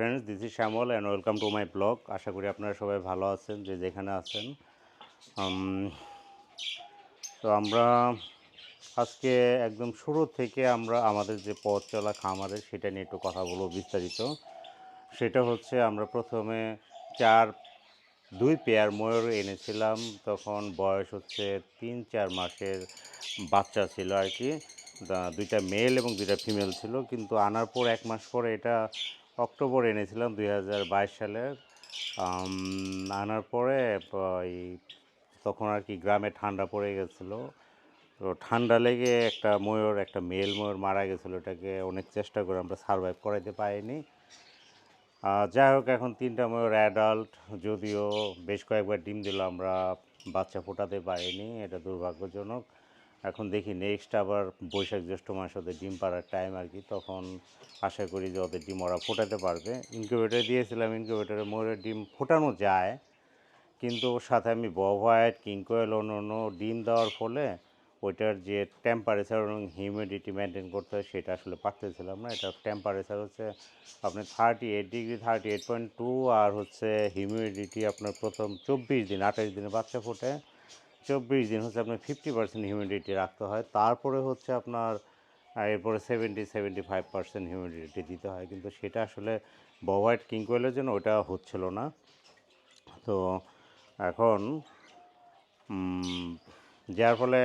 Friends this is Shyamal and welcome to my blog আশা করি আপনারা সবাই ভালো আছেন, যে যেখানে আছেন। তো আমরা আজকে একদম শুরু থেকে আমরা আমাদের যে পথ চলা খামারের সেটা নিয়ে একটু কথা বলব বিস্তারিত। সেটা হচ্ছে আমরা প্রথমে চার, দুই পেয়ার ময়ূর এনেছিলাম। তখন বয়স হচ্ছে তিন, চার মাসের বাচ্চা ছিল আর কি। দুইটা মেল এবং দুইটা ফিমেল ছিল। কিন্তু আনার পর এক মাস পরে এটা অক্টোবর এনেছিলাম দুই হাজার বাইশ সালের আনার পরে এই তখন আর কি গ্রামে ঠান্ডা পড়ে গেছিল। তো ঠান্ডা লেগে একটা ময়ূর, একটা মেল ময়ূর মারা গেছিল। এটাকে অনেক চেষ্টা করে আমরা সার্ভাইভ করাইতে পারিনি। যাই হোক, এখন তিনটা ময়ূর অ্যাডাল্ট যদিও বেশ কয়েকবার ডিম দিল, আমরা বাচ্চা ফোটাতে পারিনি। এটা দুর্ভাগ্যজনক। এখন দেখি নেক্সট আবার বৈশাখ জ্যৈষ্ঠ মাস ওদের ডিম পাড়ার টাইম আর কি, তখন আশা করি যে ওদের ডিম ওরা ফোটাতে পারবে। ইনকিউবেটার দিয়েছিলাম ইনকিউবেটারে ময়ূরের ডিম ফোটানো যায়, কিন্তু সাথে আমি বভাইট, কিংকোয়েল, অন্য অন্য ডিম দেওয়ার ফলে ওইটার যে টেম্পারেচার এবং হিউমিডিটি মেনটেন করতে হয় সেটা আসলে পারতেছিলাম না। এটা টেম্পারেচার হচ্ছে আপনি thirty eight degree thirty eight point two আর হচ্ছে হিউমিডিটি আপনার প্রথম চব্বিশ দিন, আঠাশ দিনে বাচ্চা ফোটে। চব্বিশ দিন হচ্ছে আপনার ফিফটি পার্সেন্ট হিউমিডিটি রাখতে হয়। তারপরে হচ্ছে আপনার এরপরে seventy seventy five percent humidity দিতে হয়। কিন্তু সেটা আসলে বভাইট কিংকোয়েলের জন্য ওটা হচ্ছিল না। তো এখন যার ফলে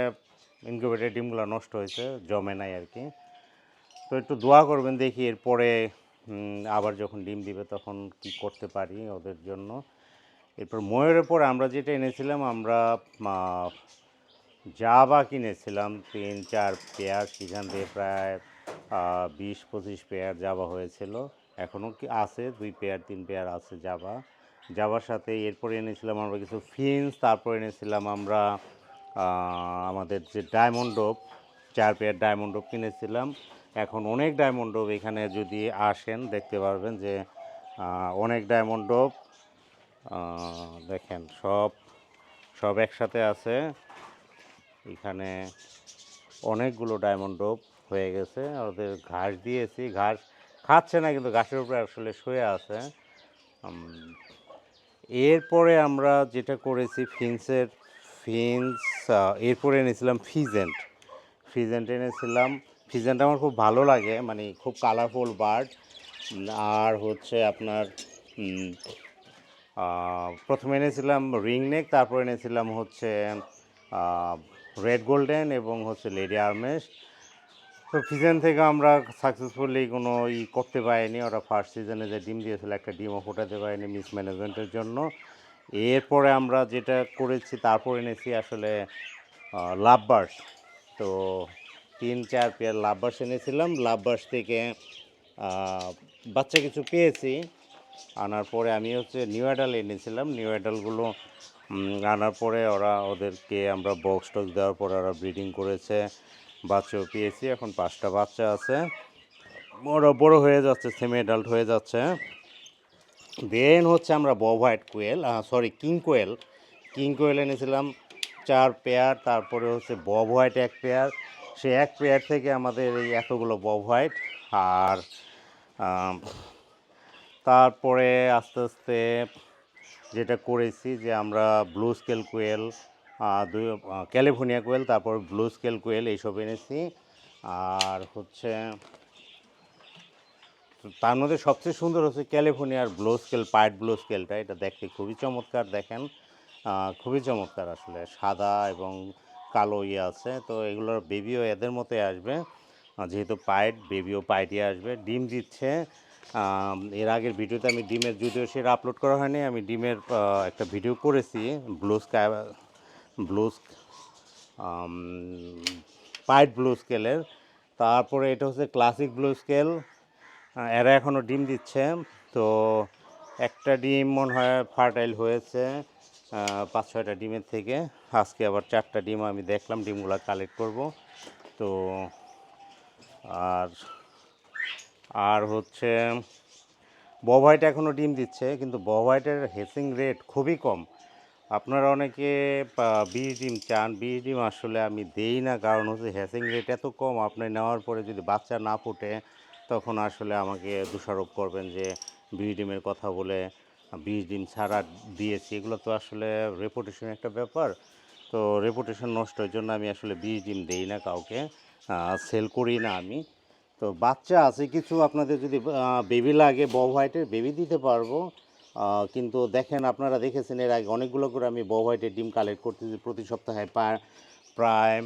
ইনকিউবেটার ডিমগুলো নষ্ট হয়েছে, জমে নাই আর কি। তো একটু দোয়া করবেন দেখি এরপরে আবার যখন ডিম দিবে তখন কি করতে পারি ওদের জন্য। এরপর ময়ূরের পরে আমরা যেটা এনেছিলাম আমরা জাবা কিনেছিলাম। তিন চার পেয়ার সেখান দিয়ে প্রায় বিশ পঁচিশ পেয়ার জাবা হয়েছিল। এখনও কি আছে দুই পেয়ার তিন পেয়ার আছে জাবা জাবার সাথে এরপরে এনেছিলাম আমরা কিছু ফিন্স তারপর এনেছিলাম আমরা আমাদের যে ডায়মন্ড ডোপ চার পেয়ার ডায়মন্ড ডোপ কিনেছিলাম। এখন অনেক ডায়মন্ড ডোপ এখানে যদি আসেন দেখতে পারবেন যে অনেক ডায়মন্ড ডোপ আহ, দেখেন, সব সব একসাথে আছে। এখানে অনেকগুলো ডায়মন্ড ডোপ হয়ে গেছে। ওদের ঘাস দিয়েছি। ঘাস খাচ্ছে না, কিন্তু ঘাসের উপরে আসলে শুয়ে আছে। এরপরে আমরা যেটা করেছি ফিন্সের ফিন্স এরপরে এনেছিলাম ফিজেন্ট ফিজেন্ট এনেছিলাম। ফিজেন্ট আমার খুব ভালো লাগে মানে খুব কালারফুল বার্ড আর হচ্ছে আপনার প্রথমে এনেছিলাম রিং নেক, তারপর এনেছিলাম হচ্ছে রেড গোল্ডেন এবং হচ্ছে লেডি আর্মেস তো সিজন থেকে আমরা সাকসেসফুলি কোনো ই করতে পারিনি। ওরা ফার্স্ট সিজনে যে ডিম দিয়েছিল, একটা ডিমও ফোটাতে পারিনি মিস ম্যানেজমেন্টের জন্য। এরপরে আমরা যেটা করেছি, তারপর এনেছি আসলে লাভবার্স তো তিন, চার পেয়ার লাভবার্স এনেছিলাম। লাভবার্স থেকে বাচ্চা কিছু পেয়েছি। আনার পরে আমি হচ্ছে নিউ অ্যাডাল এনেছিলাম। নিউ অ্যাডালগুলো আনার পরে ওরা ওদেরকে আমরা বক্স টক্স দেওয়ার পরে ওরা ব্রিডিং করেছে। বাচ্চাও পেয়েছি, এখন পাঁচটা বাচ্চা আছে। ওরা বড় হয়ে যাচ্ছে সেমি অ্যাডাল্ট হয়ে যাচ্ছে। দেন হচ্ছে আমরা bobwhite quail sorry king quail king quail এনেছিলাম চার পেয়ার তারপরে হচ্ছে বব হোয়াইট এক পেয়ার সে এক পেয়ার থেকে আমাদের এই এতগুলো বব হোয়াইট আর তারপরে আস্তে আস্তে যেটা করেছি যে আমরা blue scale quail California quail, তারপর ব্লু স্কেল কোয়েল এইসব এনেছি। আর হচ্ছে তার মধ্যে সবচেয়ে সুন্দর হচ্ছে ক্যালিফোর্নিয়ার ব্লো স্কেল, পাইট ব্লু স্কেলটা। এটা দেখতে খুবই চমৎকার, দেখেন। খুবই চমৎকার আসলে, সাদা এবং কালো ইয়ে আছে। তো এগুলোর বেবিও এদের মতোই আসবে। যেহেতু পাইট বেবিও পাইটই আসবে। ডিম দিচ্ছে। এর আগের ভিডিওতে আমি ডিমের যদিও সেটা আপলোড করা হয়নি, আমি ডিমের একটা ভিডিও করেছি blue sky blue pied blue স্কেলের তারপরে এটা হচ্ছে ক্লাসিক ব্লু স্কেল এরা এখনও ডিম দিচ্ছে। তো একটা ডিম মনে হয় ফার্টাইল হয়েছে পাঁচ ছয়টা ডিমের থেকে। আজকে আবার চারটা ডিম আমি দেখলাম, ডিমগুলো কালেক্ট করব। তো আর আর হচ্ছে বভাইট এখনও ডিম দিচ্ছে, কিন্তু বভাইটের হেসিং রেট খুবই কম। আপনারা অনেকে বিশ ডিম চান বিশ ডিম আসলে আমি দেই না, কারণ হচ্ছে হ্যাসিং রেট এত কম, আপনি নেওয়ার পরে যদি বাচ্চা না ফুটে, তখন আসলে আমাকে দোষারোপ করবেন যে বিশ ডিমের কথা বলে বিষ ডিম ছাড়া দিয়েছি। এগুলো তো আসলে রেপুটেশন একটা ব্যাপার। তো রেপুটেশন নষ্টের জন্য আমি আসলে বিষ ডিম দেই না কাউকে সেল করি না আমি। তো বাচ্চা আছে কিছু, আপনাদের যদি বেবি লাগে বব হোয়াইটের বেবি দিতে পারব। কিন্তু দেখেন, আপনারা দেখেছেন এর আগে অনেকগুলো করে আমি বব হোয়াইটের ডিম কালেক্ট করতেছি প্রতি সপ্তাহে প্রায়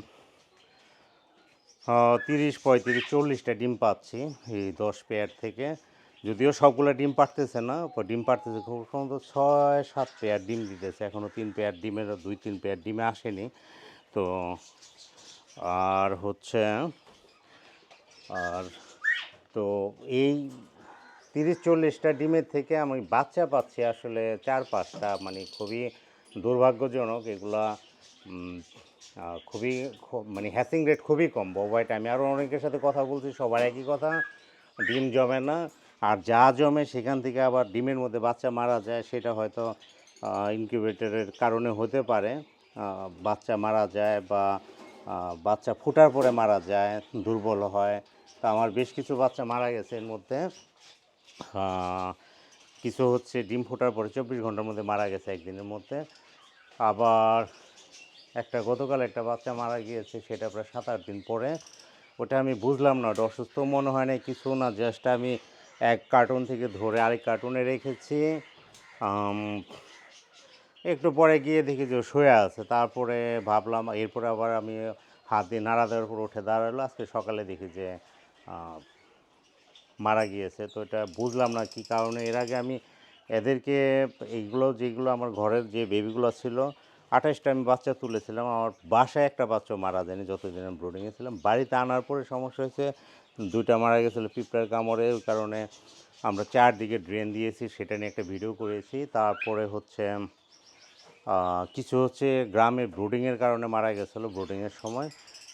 তিরিশ, পঁয়ত্রিশ, চল্লিশটা ডিম পাচ্ছি এই দশ পেয়ার থেকে। যদিও সবগুলো ডিম পারতেছে না ডিম পারতেছে খুব সম্ভবত ছয়, সাত পেয়ার ডিম দিতেছে। এখনও তিন পেয়ার ডিমের, দুই, তিন পেয়ার ডিমে আসেনি। তো, আর হচ্ছে আর তো এই তিরিশ চল্লিশটা ডিমের থেকে আমি বাচ্চা পাচ্ছি আসলে চার পাঁচটা মানে খুবই দুর্ভাগ্যজনক। এগুলা খুবই মানে হ্যাসিং রেট খুবই কম। ববাইটা আমি আরও অনেকের সাথে কথা বলছি, সবার একই কথা, ডিম জমে না। আর যা জমে সেখান থেকে আবার ডিমের মধ্যে বাচ্চা মারা যায়, সেটা হয়তো ইনকিউবেটরের কারণে হতে পারে। বাচ্চা মারা যায় বা বাচ্চা ফুটার পরে মারা যায়, দুর্বল হয়। তো আমার বেশ কিছু বাচ্চা মারা গেছে এর মধ্যে। কিছু হচ্ছে ডিম ফোটার পরে চব্বিশ ঘণ্টার মধ্যে মারা গেছে একদিনের মধ্যে। আবার একটা গতকাল একটা বাচ্চা মারা গিয়েছে, সেটা প্রায় সাত আট দিন পরে। ওটা আমি বুঝলাম না, ওটা অসুস্থ মনে হয় না কিছু না জাস্ট আমি এক কার্টুন থেকে ধরে আরেক কার্টুনে রেখেছি। একটু পরে গিয়ে দেখি যে শুয়ে আছে। তারপরে ভাবলাম, এরপরে আবার আমি হাত দিয়ে নাড়া দেওয়ার পর উঠে দাঁড়াল। আজকে সকালে দেখি যে মারা গিয়েছে। তো এটা বুঝলাম না কি কারণে। এর আগে আমি এদেরকে এইগুলো যেগুলো আমার ঘরের যে বেবিগুলো ছিল, আঠাশটা আমি বাচ্চা তুলেছিলাম। আমার বাসায় একটা বাচ্চা মারা যায়নি, যতদিন আমি ব্রোডিংয়ে ছিলাম। বাড়িতে আনার পরে সমস্যা হয়েছে, দুইটা মারা গেছিল পিঁপড়ার কামড়ে ওই কারণে। আমরা চারদিকে ড্রেন দিয়েছি, সেটা নিয়ে একটা ভিডিও করেছি। তারপরে হচ্ছে কিছু হচ্ছে, গ্রামে ব্রুডিংয়ের কারণে মারা গেছিল ব্রুডিংয়ের সময়।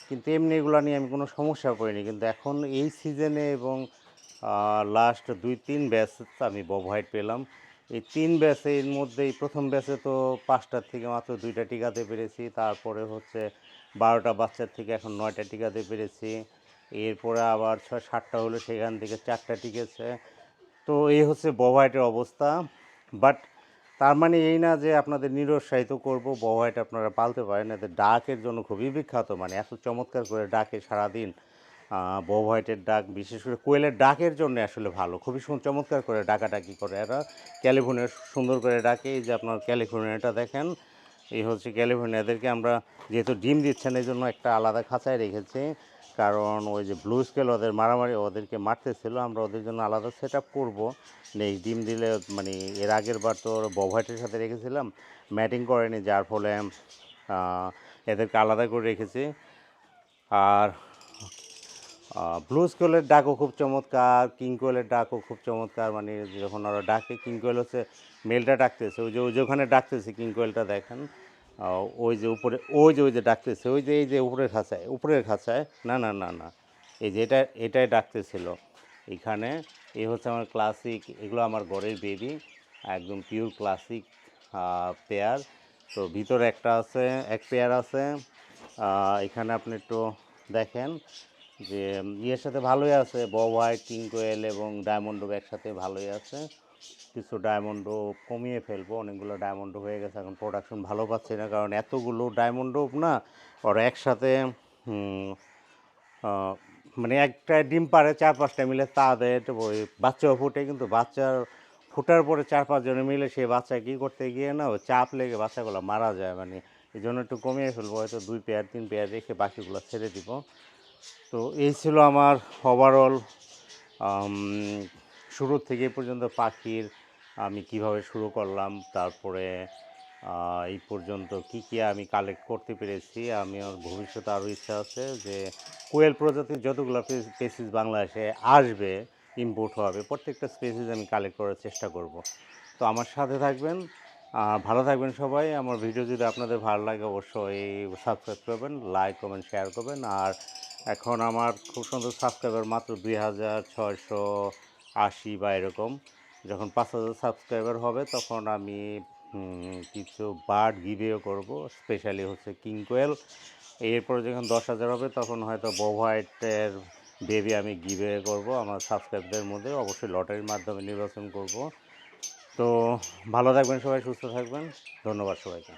কিন্তু এমনি এগুলো নিয়ে আমি কোনো সমস্যা করিনি। কিন্তু এখন এই সিজনে এবং লাস্ট দুই, তিন ব্যাচ আমি বব হোয়াইট পেলাম। এই তিন ব্যাচের মধ্যে এই প্রথম ব্যাচে তো পাঁচটার থেকে মাত্র দুইটা টিকাতে পেরেছি। তারপরে হচ্ছে বারোটা বাচ্চার থেকে এখন নয়টা টিকাতে পেরেছি। এরপরে আবার ছয়, সাতটা হলো সেখান থেকে চারটা টিকেছে। তো এই হচ্ছে বভাইটের অবস্থা। বাট তার মানে এই না যে আপনাদের নিরুৎসাহিত করব বভাইট আপনারা পালতে পারেন, এদের ডাকের জন্য খুবই বিখ্যাত। মানে এত চমৎকার করে ডাকে সারাদিন। বভাইটের ডাক, বিশেষ করে কোয়েলের ডাকের জন্য আসলে ভালো। খুবই চমৎকার করে ডাকাডাকি করে এরা। ক্যালিফোর্নিয়া সুন্দর করে ডাকে। এই যে আপনার ক্যালিফোর্নিয়াটা দেখেন, এই হচ্ছে ক্যালিফোর্নিয়াদেরকে আমরা যেহেতু ডিম দিচ্ছেন এই জন্য একটা আলাদা খাঁচায় রেখেছি। কারণ ওই যে ব্লু স্কেল ওদের মারামারি ওদেরকে মারতেছিল, আমরা ওদের জন্য আলাদা সেট আপ করব। নেক্সট ডিম দিলে মানে এর আগের বার তো বভাইটের সাথে রেখেছিলাম ম্যাটিং করেনি, যার ফলে এদেরকে আলাদা করে রেখেছি। আর ব্লু স্কুলের ডাকও খুব চমৎকার কিং কোয়েলের ডাকও খুব চমৎকার মানে যখন ওরা ডাকে কিং কোয়েল হচ্ছে মেলটা ডাকতেছে, ওই যে ওই যে ওখানে ডাকতেছে কিং কোয়েলটা দেখেন। ওই যে উপরে, ওই যে ওই যে ডাকতেছে, ওই যে, এই যে উপরের খাঁচায় উপরের খাঁচায়। না না না না। এই যে এটা, এটাই ডাকতেছিল। এখানে এই হচ্ছে আমার ক্লাসিক এগুলো আমার ঘরের বেবি একদম পিওর ক্লাসিক পেয়ার তো ভিতরে একটা আছে, এক পেয়ার আছে। এখানে আপনি একটু দেখেন যে ইয়ের সাথে ভালোই আছে বব হোয়াইট কিং কোয়েল এবং ডায়মন্ডো একসাথে ভালোই আছে। কিছু ডায়মন্ডো কমিয়ে ফেলব, অনেকগুলো ডায়মন্ডো হয়ে গেছে, এখন প্রোডাকশন ভালো পাচ্ছি না, কারণ এতগুলো ডায়মন্ডো না, ওরা একসাথে মানে একটা ডিম পারে চার পাঁচটা মিলে তাদের ওই বাচ্চাও ফুটে, কিন্তু বাচ্চার ফুটার পরে চার পাঁচজনে মিলে সেই বাচ্চা কী করতে গিয়ে না চাপ লেগে বাচ্চাগুলো মারা যায় মানে এই জন্য একটু কমিয়ে ফেলব, হয়তো দুই পেয়ার তিন পেয়ার রেখে বাকিগুলো ছেড়ে দিব। তো এই ছিল আমার ওভারঅল শুরু থেকে পর্যন্ত পাখির আমি কীভাবে শুরু করলাম, তারপরে এই পর্যন্ত কি কি আমি কালেক্ট করতে পেরেছি, আমি আমার ভবিষ্যতে আরও ইচ্ছা আছে যে কোয়েল প্রজাতির যতগুলো স্পেসিস বাংলাদেশে আসবে ইম্পোর্ট হবে, প্রত্যেকটা স্পেসিস আমি কালেক্ট করার চেষ্টা করব। তো আমার সাথে থাকবেন ভালো থাকবেন সবাই, আমার ভিডিও যদি আপনাদের ভালো লাগে অবশ্যই সাবস্ক্রাইব করবেন লাইক কমেন্ট শেয়ার করবেন, আর এখন আমার খুব সুন্দর সাবস্ক্রাইবার মাত্র দুই হাজার ছয়শো আশি বা এরকম, যখন পাঁচ হাজার সাবস্ক্রাইবার হবে তখন আমি কিছু বার্ড গিভেও করব স্পেশালি হচ্ছে কিং কোয়েল এরপরে যখন দশ হাজার হবে তখন হয়তো বোভাইটের বেবি আমি গিভে করব, আমার সাবস্ক্রাইবদের মধ্যে। অবশ্যই লটারির মাধ্যমে নির্বাচন করব। তো ভালো থাকবেন সবাই, সুস্থ থাকবেন। ধন্যবাদ সবাইকে।